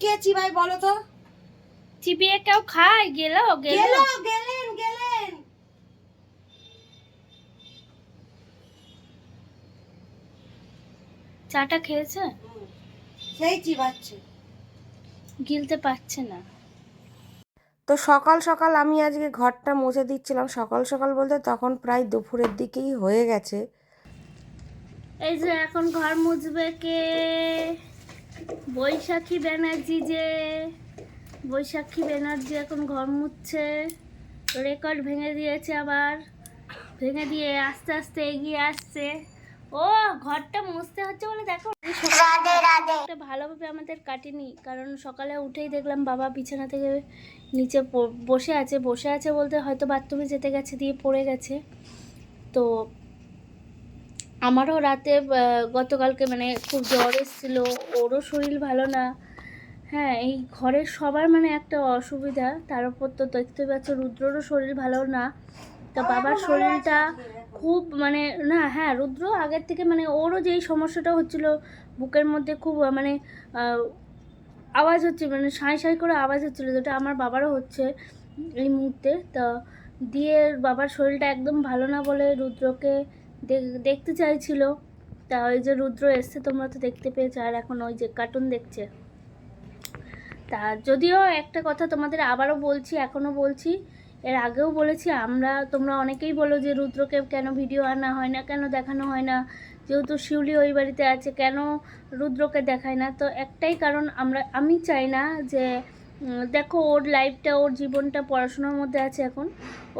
কে চিবাই বলো তো? চিবিয়ে কেউ খায়? গেল গেল। গেল গেলেন গেলেন। চাটা খেয়েছে? সেই চিবাচ্ছে। গিলতে পারছে না। তো সকাল সকাল আমি আজকে ঘরটা মুছে দিচ্ছিলাম। সকাল সকাল বলতে তখন প্রায় দুপুরের দিকেই হয়ে গেছে। এই যে এখন ঘর মুছবে কে? বৈশাখী ব্যানার্জি যে বৈশাখী ব্যানার্জি এখন ঘর মুছছে রেকর্ড ভেঙে দিয়েছে আবার ভেঙে দিয়ে আস্তে আস্তে এগিয়ে আসছে। ও ঘরটা মুছতে হচ্ছে বলে দেখো ভালোভাবে আমাদের কাটেনি কারণ সকালে উঠেই দেখলাম বাবা বিছানা থেকে নিচে বসে আছে বসে আছে বলতে হয়তো বাথরুমে যেতে গেছে দিয়ে পড়ে গেছে। তো আমারও রাতে গতকালকে মানে খুব জ্বর এসেছিল, ওরও শরীর ভালো না। হ্যাঁ এই ঘরের সবার মানে একটা অসুবিধা, তার উপর তো দেখতে পাচ্ছ রুদ্ররও শরীর ভালো না। তা বাবার শরীরটা খুব মানে না হ্যাঁ রুদ্র আগের থেকে মানে ওরও যেই সমস্যাটা হচ্ছিল, বুকের মধ্যে খুব মানে আওয়াজ হচ্ছে মানে সাঁই সাঁই করে আওয়াজ হচ্ছিল, যেটা আমার বাবারও হচ্ছে এই মুহূর্তে। তা দিয়ে বাবার শরীরটা একদম ভালো না বলে রুদ্রকে দেখতে চাইছিল। তা ওই যে রুদ্র এসছে, তোমরা তো দেখতে পেয়েছ, আর এখন ওই যে কার্টুন দেখছে। তা যদিও একটা কথা তোমাদের আবারও বলছি এখনও বলছি, এর আগেও বলেছি, আমরা, তোমরা অনেকেই বলো যে রুদ্রকে কেন ভিডিও আনা হয় না, কেন দেখানো হয় না, যেহেতু শিউলি ওই বাড়িতে আছে, কেন রুদ্রকে দেখায় না? তো একটাই কারণ, আমরা, আমি চাই না যে দেখো ওর লাইফটা ওর জীবনটা পড়াশোনার মধ্যে আছে এখন।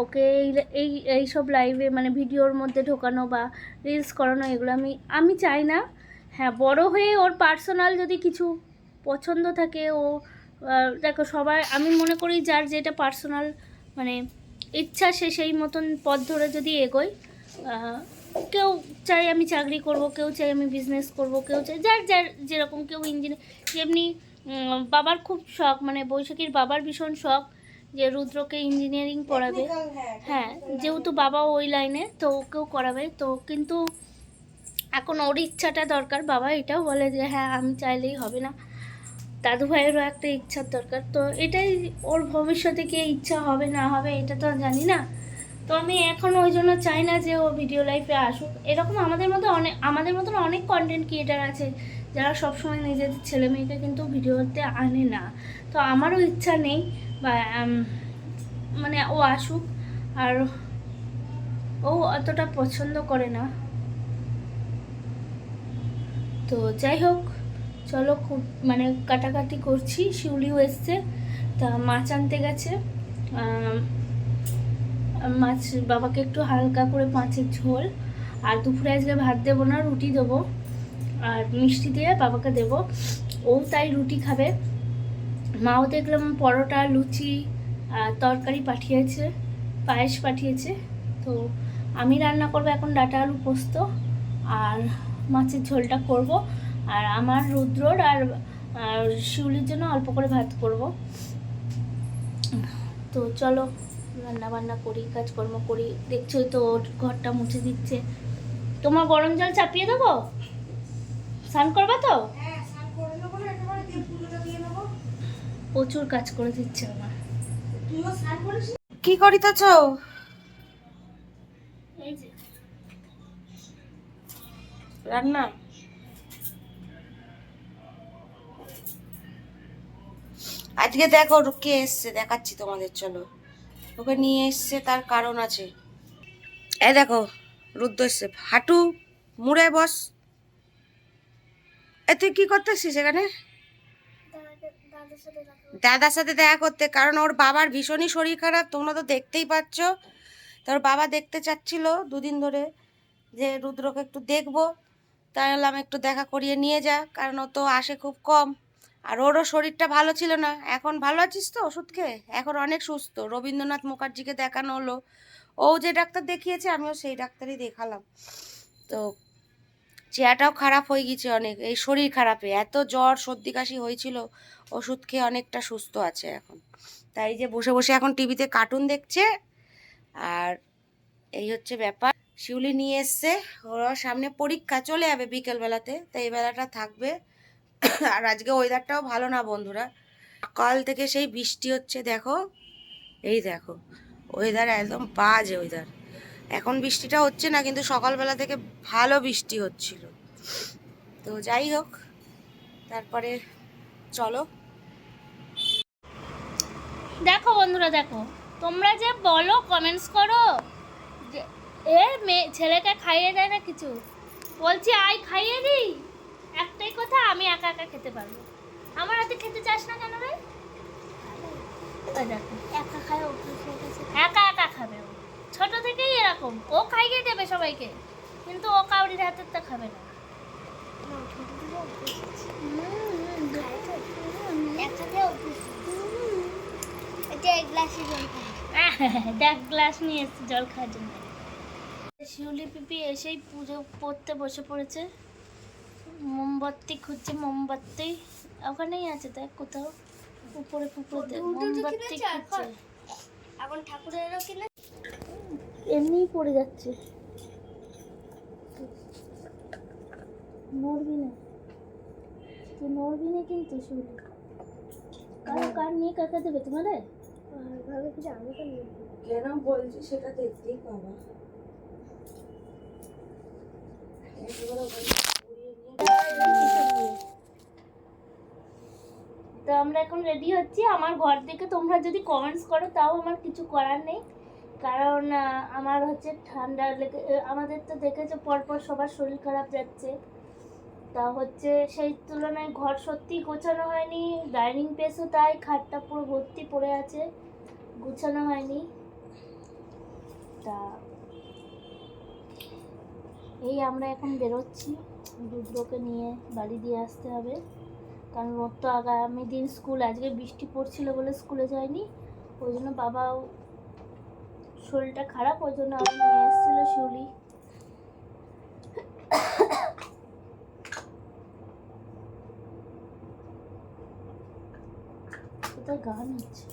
ওকে এই এই সব লাইভে মানে ভিডিওর মধ্যে ঢোকানো বা রিলস করানো, এগুলো আমি আমি চাই না। হ্যাঁ বড় হয়ে ওর পার্সোনাল যদি কিছু পছন্দ থাকে, ও দেখো সবাই আমি মনে করি যার যেটা পার্সোনাল মানে ইচ্ছা সে সেই মতন পথ ধরে যদি এগোয় কেউ চাই আমি চাকরি করব, কেউ চাই আমি বিজনেস করব, কেউ চাই, যার যার যেরকম কেউ ইঞ্জিনিয়ার যেমনি বাবার খুব শখ মানে বৈশাখীর বাবার ভীষণ শখ যে রুদ্রকে ইঞ্জিনিয়ারিং পড়াবে। হ্যাঁ যেহেতু বাবা ওই লাইনে তো ওকেও করাবে। তো কিন্তু এখন ওর ইচ্ছাটা দরকার বাবা এটাও বলে যে হ্যাঁ আমি চাইলেই হবে না। দাদু ভাইয়েরও একটা ইচ্ছার দরকার। তো এটাই ওর ভবিষ্যতে কি ইচ্ছা হবে না হবে এটা তো জানি না। তো আমি এখন ওই জন্য চাই না যে ও ভিডিও লাইফে আসুক। এরকম আমাদের মতো অনেক আমাদের মতন অনেক কন্টেন্ট ক্রিয়েটার আছে, যারা সবসময় নিজেদের ছেলে মেয়েকে কিন্তু ভিডিওতে আনে না। তো আমারও ইচ্ছা নেই, বা মানে ও আসুক, আর ও অতটা পছন্দ করে না। তো যাই হোক, চলো খুব মানে কাটাকাটি করছি, শিউলিও এসছে, তা মাছ আনতে গেছে মাছ, বাবাকে একটু হালকা করে মাছের ঝোল। আর দুপুরে আজকে ভাত দেবো না, রুটি দেবো। আর মিষ্টি দিয়ে বাবাকে দেবো। ও তাই রুটি খাবে। মাও দেখলাম পরোটা, লুচি আর তরকারি পাঠিয়েছে, পায়েস পাঠিয়েছে। তো আমি রান্না করব এখন ডাটা আলু পোস্ত আর মাছের ঝোলটা করব। আর আমার রুদ্রর আর আর শিউলির জন্য অল্প করে ভাত করব। তো চলো রান্না বান্না করি কাজকর্ম করি দেখছোই তো ওর ঘরটা মুছে দিচ্ছে। তোমার গরম জল চাপিয়ে দেবো? স্নান করবা তো? প্রচুর কাজ করে দিচ্ছে আমার কি করিতেছ? এই রান্না? আজকে দেখো কে এসছে দেখাচ্ছি তোমাদের চলো। ওকে নিয়ে এসছে, তার কারণ আছে। এ দেখো, রুদ্র এসছে। হাঁটু মুড়ে বস। এ, তুই কি করতেছিস এখানে? দাদার সাথে দেখা করতে, কারণ ওর বাবার ভীষণই শরীর খারাপ, তোমরা তো দেখতেই পাচ্ছ। তোর বাবা দেখতে চাচ্ছিল দুদিন ধরে যে রুদ্রকে একটু দেখব। তাই বললাম, একটু দেখা করিয়ে নিয়ে যা, কারণ ও তো আসে খুব কম। আর ওরও শরীরটা ভালো ছিল না। এখন ভালো আছিস তো ওষুধ খেয়ে এখন অনেক সুস্থ। রবীন্দ্রনাথ মুখার্জিকে দেখানো হলো। ও যে ডাক্তার দেখিয়েছে, আমিও সেই ডাক্তারই দেখালাম। তো চেয়ারটাও খারাপ হয়ে গেছে অনেক। এই শরীর খারাপে। এত জ্বর, সর্দি কাশি হয়েছিল, ওষুধ খেয়ে অনেকটা সুস্থ আছে এখন। তাই যে বসে বসে এখন টিভিতে কার্টুন দেখছে। আর এই হচ্ছে ব্যাপার। শিউলি নিয়ে এসছে। ওরা সামনে পরীক্ষা চলে যাবে বিকেলবেলাতে। তাই এই বেলাটা থাকবে। আর আজকে ওয়েদারটাও ভালো না, বন্ধুরা। কাল থেকে সেই বৃষ্টি হচ্ছে, দেখো। এই দেখো ওয়েদার একদম বাজে ওয়েদার এখন বৃষ্টিটা হচ্ছে না, কিন্তু সকালবেলা থেকে ভালো বৃষ্টি হচ্ছিল। তো যাই হোক, তারপরে চলো। দেখো বন্ধুরা, দেখো, তোমরা যে বলো কমেন্টস করো। এ মেয়ে ছেলেকে খাইয়ে দেয় না কিছু? বলছি আই খাইয়ে দিই একটাই কথা আমি একা একা খেতে পারব। আমার হাতে খেতে চাস না কেন রে? দেখো। একা খায় একা একা খাবে ও। ছোট থেকেই এরকম। ও খাইয়ে দেবে সবাইকে কিন্তু ও কাউরির হাতের তা খাবে না। দেখ গ্লাস নিয়ে এসছি জল খাওয়ার জন্য। শিউলি পিপি এসেই পুজো পড়তে বসে পড়েছে। মোমবাতি খুঁজছে মোমবাতি। ওখানেই আছে দেখ কোথাও। উপরে পুকুরে মোমবাতি খুঁজছে। এখন ঠাকুরেরও কিনে? এমনিই পড়ে যাচ্ছে। নড়বি না। তুই নড়বি না কিন্তু শিউলি কার কার নিয়ে কাকা দেবে তোমাদের? ভাবে কিছু আমি তো নিয়ে কেন বলছি সেটা দেখতেই পাবা। তো আমরা এখন রেডি হচ্ছি। আমার ঘর থেকে তোমরা যদি কমেন্টস করো, তাও আমার কিছু করার নেই। কারণ আমার হচ্ছে ঠান্ডা লেগে আমাদের তো দেখেছ পরপর সবার শরীর খারাপ যাচ্ছে। তা হচ্ছে সেই তুলনায় ঘর সত্যি গোছানো হয়নি। ডাইনিং পেসও তাই, খাটটা পুরো ভর্তি পড়ে আছে, গুছানো হয়নি। তা, এই আমরা এখন বেরোচ্ছি। রুদ্রকে নিয়ে বাড়ি দিয়ে আসতে হবে। কারণ ওর তো আগামী দিন স্কুল, আজকে বৃষ্টি পড়ছিল বলে স্কুলে যায়নি। ওই জন্য বাবাও শরীরটা খারাপ, ওই জন্য আমার নিয়ে এসেছিল শিউলি। গান হচ্ছে?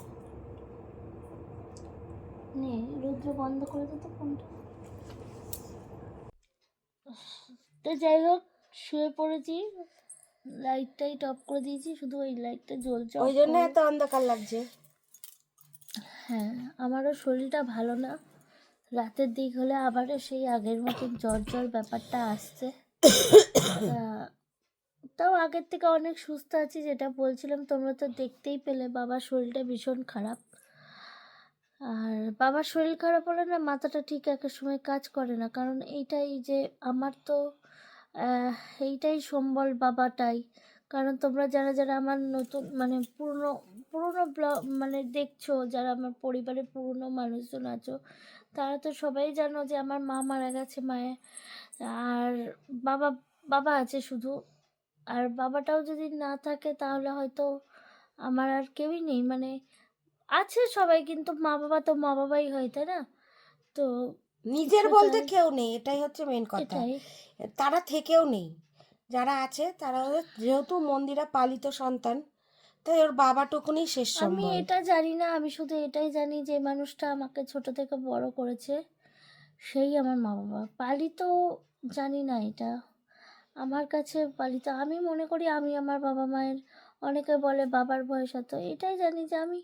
নে, রুদ্র বন্ধ করে দে তো ফোনটা। তো যাই হোক শুয়ে পড়েছি লাইটটাই টপ করে দিয়েছি শুধু ওই লাইটটা জ্বলছে ওই জন্য এত অন্ধকার লাগছে। হ্যাঁ আমারও শরীরটা ভালো না। রাতের দিক হলে আবারও সেই আগের মতন জ্বর জ্বর ব্যাপারটা আসছে। তাও আগের থেকে অনেক সুস্থ আছি যেটা বলছিলাম তোমরা তো দেখতেই পেলে বাবার শরীরটা ভীষণ খারাপ। আর বাবার শরীর খারাপ হলে না মাথাটা ঠিক একটা সময় কাজ করে না। কারণ এইটাই যে আমার তো এইটাই সম্বল বাবাটাই। কারণ তোমরা যারা যারা আমার নতুন মানে পুরনো পুরনো ব্লগ মানে দেখছ, যারা আমার পরিবারের পুরনো মানুষজন আছো, তারা তো সবাই জানো যে আমার মা মারা গেছে মায়ের আর বাবা বাবা আছে শুধু। আর বাবাটাও যদি না থাকে, তাহলে হয়তো আমার আর কেউই নেই। মানে আছে সবাই, কিন্তু মা বাবা তো মা বাবাই হয়, তাই না? তো নিজের বলতে কেউ নেই এটাই হচ্ছে মেন কথা। তারা থেকেও নেই। যারা আছে তারা যেহেতু মন্দিরা পালিত সন্তান তাই ওর বাবাটুকুনি শেষ আমি এটা জানি না আমি শুধু এটাই জানি যে মানুষটা আমাকে ছোট থেকে বড় করেছে সেই আমার মা বাবা। পালিত জানি না এটা। আমার কাছে পালিত আমি মনে করি আমি আমার বাবা মায়ের অনেকে বলে বাবার বয়স এত এটাই জানি যে আমি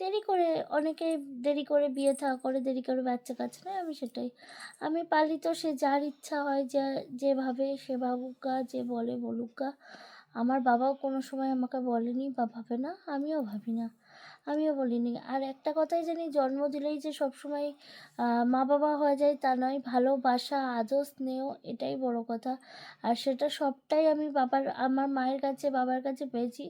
দেরি করে, অনেকে দেরি করে বিয়ে থা করে দেরি করে বাচ্চা কাছে নেয়, আমি সেটাই। আমি পালিত সে যার ইচ্ছা হয় যে যেভাবে সে ভাবুকা যে বলে বলুকা আমার বাবাও কোনো সময় আমাকে বলেনি বা ভাবে না, আমিও ভাবি না, আমিও বলিনি। আর একটা কথাই জানি, জন্ম দিলেই যে সবসময় মা বাবা হয়ে যায় তা নয়, ভালোবাসা, আদর, স্নেহ, এটাই বড় কথা। আর সেটা সবটাই আমি বাবার, আমার মায়ের কাছে, বাবার কাছে পেয়েছি।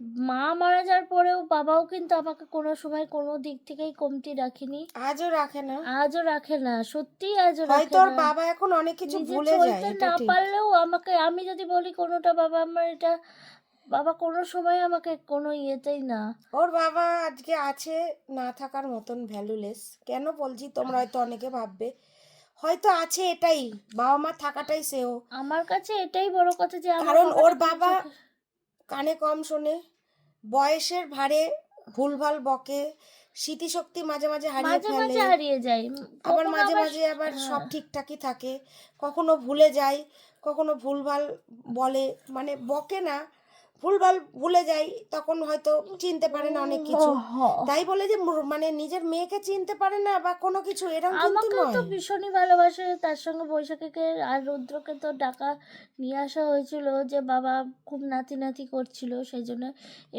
মা মারা যাওয়ার পরেও বাবাও কিন্তু আমাকে কোনো সময় কোনো দিক থেকেই কমতি রাখিনি। আজও রাখে না। আজও রাখে না সত্যিই আজও রাখে হয়তো ওর বাবা এখন অনেক কিছু ভুলে যায় না পারলেও আমাকে আমি যদি বলি কোনোটা বাবা আমার এটা বাবা কোনো সময় আমাকে কোনো ইয়েতেই না। ওর বাবা আজকে আছে না থাকার মতন ভ্যালুলেস কেন বলছি? তোমরা হয়তো অনেকে ভাববে। হয়তো আছে এটাই বাবা মা থাকাটাই সেও আমার কাছে এটাই বড় কথা যে কারণ ওর বাবা কানে কম শোনে বয়সের ভারে ভুলভাল বকে স্মৃতিশক্তি মাঝে মাঝে হারিয়ে মাঝে ফেলে হারিয়ে যায় আবার মাঝে মাঝে আবার হ্যাঁ। সব ঠিকঠাকই থাকে কখনো ভুলে যায় কখনো ভুলভাল বলে মানে বকে না ভুলভাল ভুলে যাই তখন হয়তো চিনতে পারে না অনেক কিছু। তাই বলে যে মানে নিজের মেয়েকে চিনতে পারে না বা কোনো কিছু এরকম কিন্তু আমাকেও তো ভীষণই ভালোবাসে। তার সঙ্গে বৈশাখীকে আর রুদ্রকে তো ডাকা নিয়ে আসা হয়েছিল যে বাবা খুব নাতি নাতি করছিল সেই জন্য।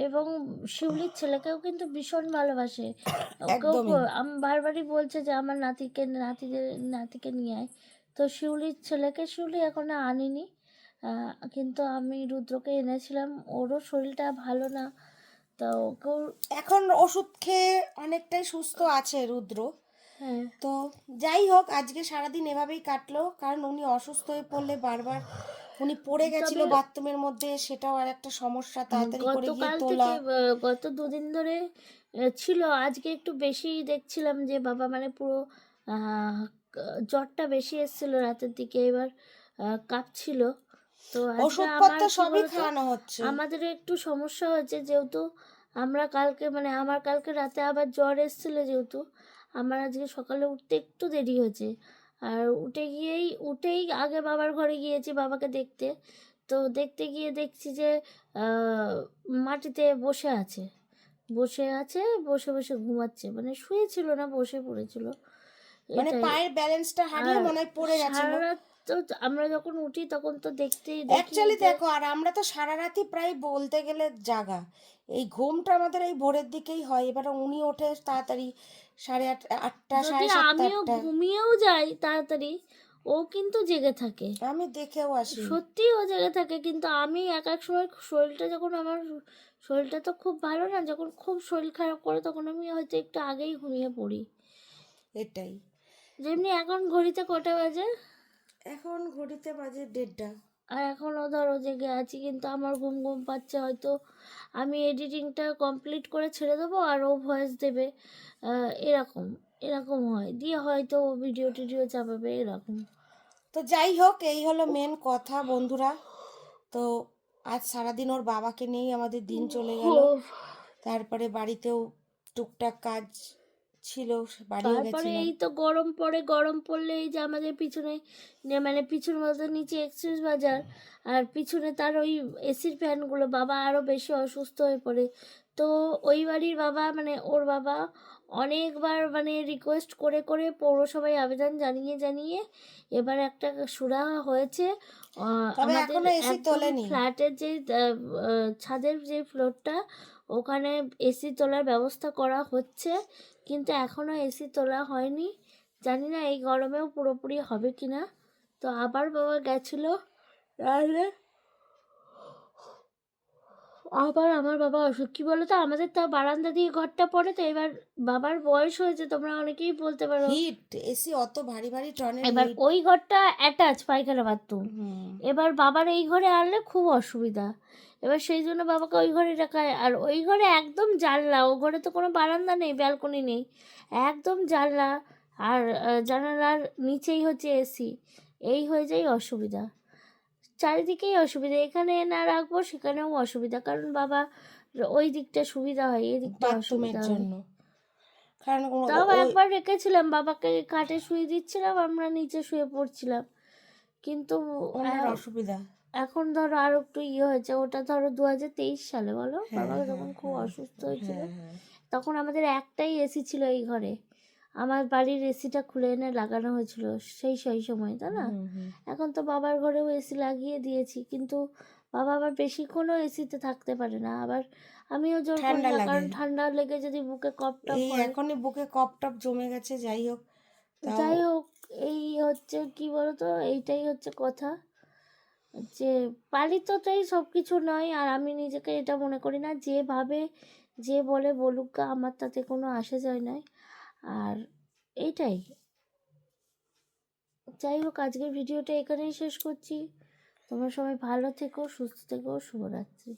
এবং শিউলির ছেলেকেও কিন্তু ভীষণ ভালোবাসে। ওকেও বারবারই বলছে যে আমার নাতিকে নাতিদের নাতিকে নিয়ে আয়। তো শিউলির ছেলেকে শিউলি এখনও আনিনি। কিন্তু আমি রুদ্রকে এনেছিলাম ওরও শরীরটা ভালো না। তো ওকেও এখন ওষুধ খেয়ে অনেকটাই সুস্থ আছে রুদ্র। হ্যাঁ। তো যাই হোক আজকে সারাদিন এভাবেই কাটলো কারণ উনি অসুস্থ হয়ে পড়লে বারবার উনি পড়ে গেছিল বাথরুমের মধ্যে সেটাও আর একটা সমস্যা তাড়াতাড়ি করে গিয়ে তোলা। গত দুদিন ধরে ছিল আজকে একটু বেশি দেখছিলাম যে বাবা মানে পুরো আহ, জ্বরটা বেশি এসেছিল রাতের দিকে এবার কাঁপছিল। তো ওষুধপত্র সবই খাওয়ানো হচ্ছে। আমাদের একটু সমস্যা হয়েছে যেহেতু আমরা কালকে মানে আমার কালকে রাতে আবার জ্বর এসেছিল যেহেতু আমার আজকে সকালে উঠতে একটু দেরি হয়েছে। আর উঠে গিয়েই উঠেই আগে বাবার ঘরে গিয়েছি বাবাকে দেখতে। তো দেখতে গিয়ে দেখছি যে মাটিতে বসে আছে। বসে আছে বসে বসে ঘুমাচ্ছে। মানে শুয়েছিল না বসে পড়েছিল। মানে। পায়ের ব্যালেন্সটা হারিয়ে মনে পড়ে গেছিল। তো আমরা যখন উঠি তখন তো দেখতেই অ্যাকচুয়ালি দেখো আর আমরা তো সারা রাতই প্রায় বলতে গেলে জাগা। এই ঘুমটা আমাদের এই ভোরের দিকেই হয় এবার উনি ওঠে তাড়াতাড়ি সাড়ে আট আটটা সাড়ে আমিও ঘুমিয়েও যাই তাড়াতাড়ি ও কিন্তু জেগে থাকে। আমি দেখেও আসি। সত্যি ও জেগে থাকে কিন্তু আমি এক এক সময় শরীরটা যখন আমার শরীরটা তো খুব ভালো না যখন খুব শরীর খারাপ করে তখন আমি হয়তো একটু আগেই ঘুমিয়ে পড়ি। এটাই। যেমনি এখন ঘড়িতে কটা বাজে? এখন ঘড়িতে বাজে দেড়টা। আর এখনও ধরো জেগে আছি কিন্তু আমার ঘুম ঘুম পাচ্ছে হয়তো আমি এডিটিংটা কমপ্লিট করে ছেড়ে দেবো আর ও ভয়েস দেবে। এরকম এরকম হয়। দিয়ে হয়তো ও ভিডিও টিডিও চাপাবে এরকম। তো যাই হোক এই হলো মেন কথা বন্ধুরা। তো আজ সারাদিন ওর বাবাকে নিয়েই আমাদের দিন চলে গেল। তারপরে বাড়িতেও টুকটাক কাজ ছিল তারপরে এই তো গরম পড়ে গরম পড়লে এই যে আমাদের পিছনে মানে পিছন বলতে নিচে এক্সচেঞ্জ বাজার আর পিছনে তার ওই এসির ফ্যানগুলো বাবা আরও বেশি অসুস্থ হয়ে পড়ে। তো ওই বাড়ির বাবা মানে ওর বাবা অনেকবার মানে রিকোয়েস্ট করে করে পৌরসভায় আবেদন জানিয়ে জানিয়ে এবার একটা সুরা হয়েছে। আমাদের। ফ্ল্যাটের যে ছাদের যে ফ্লোরটা ওখানে এসি তোলার ব্যবস্থা করা হচ্ছে কিন্তু এখনও এসি তোলা হয়নি। জানি না এই গরমেও পুরোপুরি হবে কি না তো আবার বাবা গেছিল তাহলে আবার আমার বাবা অসুখ। কী বলো তো আমাদের তা বারান্দা দিয়ে ঘরটা পড়ে তো এবার বাবার বয়স হয়েছে তোমরা অনেকেই বলতে পারো। হিট এসি অত ভারী ভারী টনের এবার ওই ঘরটা অ্যাটাচ পায়খানা বাথরুম এবার বাবার এই ঘরে আনলে খুব অসুবিধা। এবার সেই জন্য বাবাকে ওই ঘরে রাখায় আর ওই ঘরে একদম জানলা ও ঘরে তো কোনো বারান্দা নেই ব্যালকনি নেই। একদম জানলা আর জানালার নিচেই হচ্ছে এসি এই হয়ে যায় অসুবিধা। চারিদিকেই অসুবিধা। এখানে না রাখব সেখানেও অসুবিধা। কারণ বাবা ওই দিকটা সুবিধা হয় এই দিকটা অসুবিধা হয়। জন্য। তাও একবার রেখেছিলাম বাবাকে কাঠে শুয়ে দিচ্ছিলাম আমরা নিচে শুয়ে পড়ছিলাম। কিন্তু অসুবিধা। এখন ধরো আর একটু ইয়ে হয়েছে ওটা ধরো দু হাজার তেইশ সালে বলো? হ্যাঁ, বাবা যখন খুব হ্যাঁ, অসুস্থ হয়েছিল হ্যাঁ, হ্যাঁ। তখন আমাদের একটাই এসি ছিল এই ঘরে। আমার বাড়ির এসিটা খুলে এনে লাগানো হয়েছিল সেই সেই সময় তাই না। এখন তো বাবার ঘরেও এসি লাগিয়ে দিয়েছি কিন্তু বাবা আবার বেশিক্ষণও এসিতে থাকতে পারে না। আবার আমিও জোর করি না কারণ ঠান্ডা লেগে যদি বুকে কপ টপ এখনই বুকে কপ টপ জমে গেছে যাই হোক যাই হোক এই হচ্ছে কি বলতো এইটাই হচ্ছে কথা। যে পালিতটাই সব কিছু নয় আর আমি নিজেকে এটা মনে করি না যেভাবে যে বলে বলুক গা, আমার তাতে কোনো আসে যায় নাই। আর এইটাই। যাই হোক আজকের ভিডিওটা এখানেই শেষ করছি। তোমরা সবাই ভালো থেকো সুস্থ থেকো শুভরাত্রি।